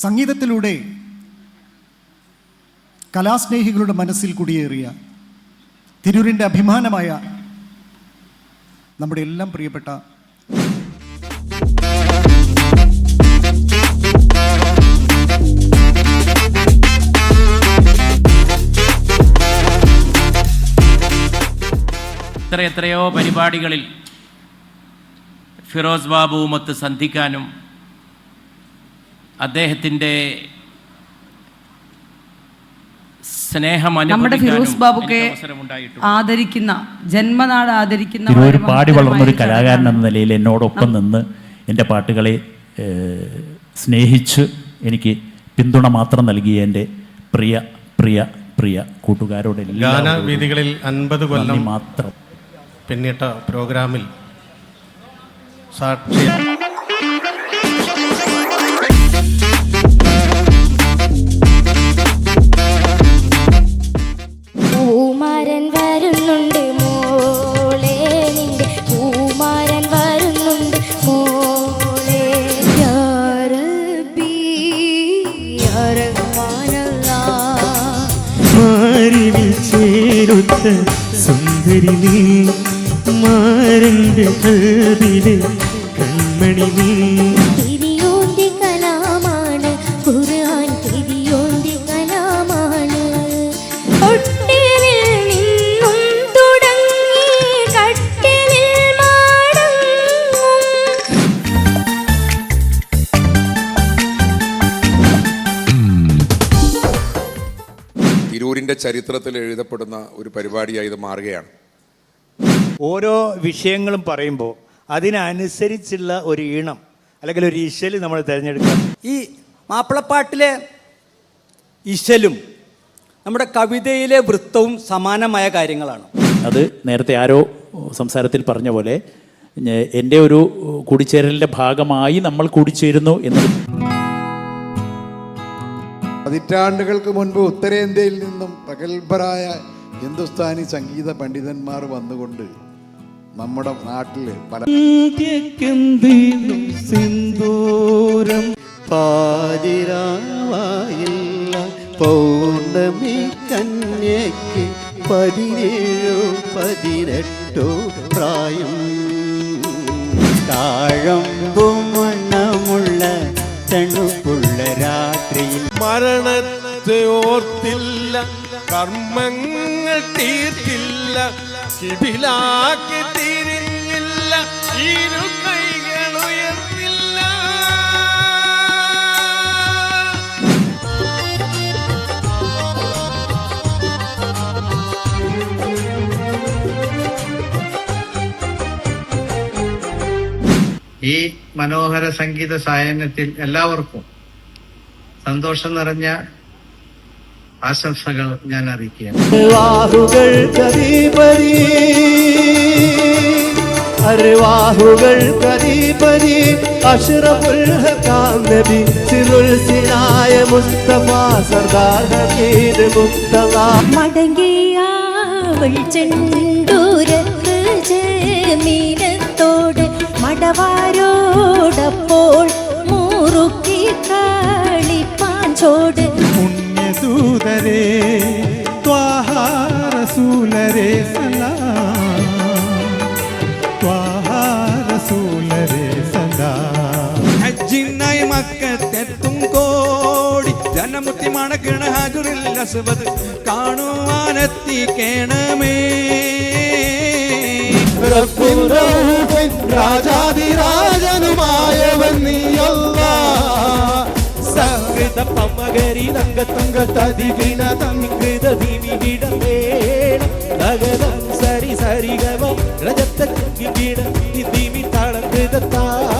സംഗീതത്തിലൂടെ കലാസ്നേഹികളുടെ മനസ്സിൽ കുടിയേറിയ തിരൂരിന്റെ അഭിമാനമായ നമ്മുടെ എല്ലാം പ്രിയപ്പെട്ട എത്ര എത്രയോ പരിപാടികളിൽ ഫിറോസ് ബാബുവുമൊത്ത് സന്ധിക്കാനും അദ്ദേഹത്തിന്റെ സ്നേഹം നമ്മുടെ ഫിറോസ് ബാബുക്കെ ആദരിക്കുന്ന ജന്മനാട് ആദരിക്കുന്ന ഒരു പാടി വളർന്ന ഒരു കലാകാരൻ എന്ന നിലയിൽ എന്നോടൊപ്പം നിന്ന് എന്റെ പാട്ടുകളെ സ്നേഹിച്ച് എനിക്ക് പിന്തുണ മാത്രം നൽകിയ എന്റെ പ്രിയ പ്രിയ പ്രിയ കൂട്ടുകാരോട് ഗാനവേദികളിൽ അൻപത് കൊല്ലം മാത്രം. പിന്നിട്ട പ്രോഗ്രാമിൽ സാക്ഷി മാറിവിൽ ചേരുത്ത സുന്ദരി നീ മാരന്റെ കൽവിലെ നീ. തിരൂരിന്റെ ചരിത്രത്തിൽ എഴുതപ്പെടുന്ന ഒരു പരിപാടിയായി ഇത് മാറുകയാണ്. ഓരോ വിഷയങ്ങളും പറയുമ്പോൾ അതിനനുസരിച്ചുള്ള ഒരു ഈണം അല്ലെങ്കിൽ ഒരു ഇശൽ നമ്മൾ തിരഞ്ഞെടുക്കുക. ഈ മാപ്പിളപ്പാട്ടിലെ ഇശലും നമ്മുടെ കവിതയിലെ വൃത്തവും സമാനമായ കാര്യങ്ങളാണ്. അത് നേരത്തെ ആരോ സംസാരത്തിൽ പറഞ്ഞ പോലെ എന്റെ ഒരു കൂടിച്ചേരലിന്റെ ഭാഗമായി നമ്മൾ കൂടിച്ചേരുന്നു എന്ന് പതിറ്റാണ്ടുകൾക്ക് മുൻപ് ഉത്തരേന്ത്യയിൽ നിന്നും പ്രഗത്ഭരായ ഹിന്ദുസ്ഥാനി സംഗീത പണ്ഡിതന്മാർ വന്നുകൊണ്ട് നമ്മുടെ നാട്ടിൽ പല സിന്ദൂരം പാതിരാവായില്ല. പൗർണമി കന്യക്ക് പതിനേഴോ പതിനെട്ടോ പ്രായം. താഴം മണ്ണമുള്ള രാത്രിയിൽ മരണത്തെ ഓർത്തില്ല കർമ്മങ്ങൾ തീർത്തില്ല കിടിലാക്കി തിരിഞ്ഞില്ല ഇരു ഈ മനോഹര സംഗീത സായനത്തിൽ എല്ലാവർക്കും സന്തോഷം നിറഞ്ഞ ആശംസകൾ ഞാൻ അറിയിക്കുകയാണ്. വാഹുകൾ മടവാരോടപ്പോൾ ചോട് പുണ്യദൂതരേ ത്വാഹാരസൂലരേ സലാം. ത്വാഹാരസൂലരേ സദാ ഹജ്ജിനായി മക്കത്തെത്തും കോടി. ജനമുത്തി മണക്കണ ഹാജുറിൽ അസുബത് കാണുവാനെത്തിക്കണമേ രാജാതിരാജനുമായവൻ നീയല്ല. தங்குத பம்மகரி தங்க தங்க ததிவின தங்குத திவிடம் வேடம் தகதம் சரி சரிகவம் ரஜத்த திவிடம் திமி தளங்குத தான்